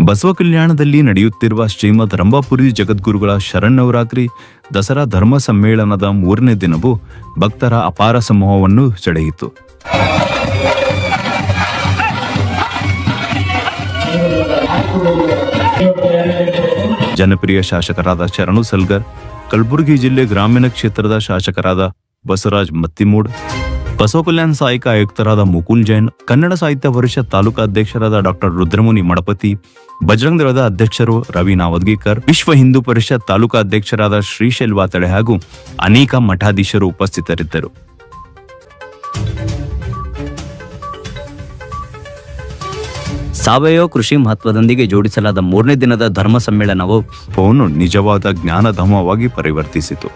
ಬಸವ ಕಲ್ಯಾಣದಲ್ಲಿ ನಡೆಯುತ್ತಿರುವ ಶ್ರೀಮದ್ ರಂಭಾಪುರಿ ಜಗದ್ಗುರುಗಳ ಶರಣ್ಣವರಾತ್ರಿ ದಸರಾ ಧರ್ಮ ಸಮ್ಮೇಳನದ ಮೂರನೇ ದಿನವೂ ಭಕ್ತರ ಅಪಾರ ಸಮೂಹವನ್ನು ಸೆಳೆಯಿತು. ಜನಪ್ರಿಯ ಶಾಸಕರಾದ ಶರಣು ಸಲ್ಗರ್, ಕಲಬುರಗಿ ಜಿಲ್ಲೆ ಗ್ರಾಮೀಣ ಕ್ಷೇತ್ರದ ಶಾಸಕರಾದ ಬಸವರಾಜ್ ಮತ್ತಿಮೂಡ್ ಬಸವ ಕಲ್ಯಾಣ ಸಹಾಯಕ ಆಯುಕ್ತರಾದ ಮುಕುಲ್ ಜೈನ್ ಕನ್ನಡ ಸಾಹಿತ್ಯ ಪರಿಷತ್ ತಾಲೂಕಾ ಅಧ್ಯಕ್ಷರಾದ ಡಾಕ್ಟರ್ ರುದ್ರಮುನಿ ಮಡಪತಿ ಬಜರಂಗ ದಳದ ಅಧ್ಯಕ್ಷರು ರವಿ ನಾವದ್ಗೀಕರ್ ವಿಶ್ವ ಹಿಂದೂ ಪರಿಷತ್ ತಾಲೂಕಾ ಅಧ್ಯಕ್ಷರಾದ ಶ್ರೀಶೈಲ್ ವಾತಡೆ ಹಾಗೂ ಅನೇಕ ಮಠಾಧೀಶರು ಉಪಸ್ಥಿತರಿದ್ದರು. ಸಾವಯವ ಕೃಷಿ ಮಹತ್ವದೊಂದಿಗೆ ಜೋಡಿಸಲಾದ ಮೂರನೇ ದಿನದ ಧರ್ಮ ಸಮ್ಮೇಳನವು ನಿಜವಾದ ಜ್ಞಾನಧಮವಾಗಿ ಪರಿವರ್ತಿಸಿತು.